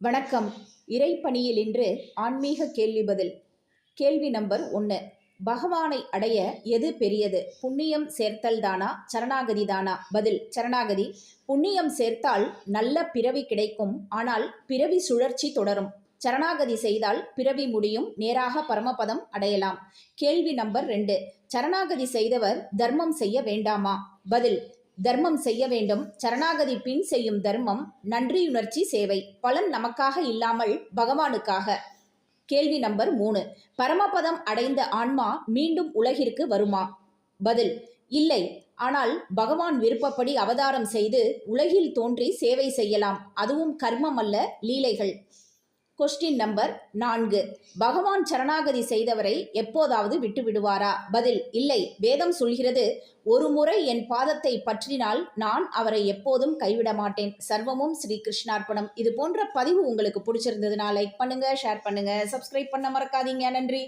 வணக்கம். இறைப்பணியில் இன்று ஆன்மீக கேள்வி பதில். கேள்வி நம்பர் ஒன்று பகவானை அடைய எது பெரியது? புண்ணியம் சேர்த்தல் தானா? சரணாகதி தானா? பதில் சரணாகதி. புண்ணியம் சேர்த்தால் நல்ல பிறவி கிடைக்கும் ஆனால் பிறவி சுழற்சி தொடரும். சரணாகதி செய்தால் பிறவி முடியும் நேராக பரமபதம் அடையலாம். கேள்வி நம்பர் ரெண்டு. சரணாகதி செய்தவர் தர்மம் செய்ய வேண்டாமா? பதில் தர்மம் செய்ய வேண்டும். சரணாகதி பின் செய்யும் தர்மம் நன்றியுணர்ச்சி சேவை. பலன் நமக்காக இல்லாமல் பகவானுக்காக. கேள்வி நம்பர் மூணு. பரமபதம் அடைந்த ஆன்மா மீண்டும் உலகிற்கு வருமா? பதில் இல்லை. ஆனால் பகவான் விருப்பப்படி அவதாரம் செய்து உலகில் தோன்றி சேவை செய்யலாம். அதுவும் கர்மம் அல்ல லீலைகள். கொஸ்டின் நம்பர் நான்கு. பகவான் சரணாகதி செய்தவரை எப்போதாவது விட்டு விடுவாரா பதில் இல்லை. வேதம் சொல்கிறது ஒரு முறை என் பாதத்தை பற்றினால் நான் அவரை எப்போதும் கைவிட மாட்டேன். சர்வமும் ஸ்ரீ கிருஷ்ணார்ப்பணம் இது போன்ற பதிவு உங்களுக்கு பிடிச்சிருந்ததுன்னா லைக் பண்ணுங்க ஷேர் பண்ணுங்க சப்ஸ்கிரைப் பண்ண மறக்காதீங்க. நன்றி.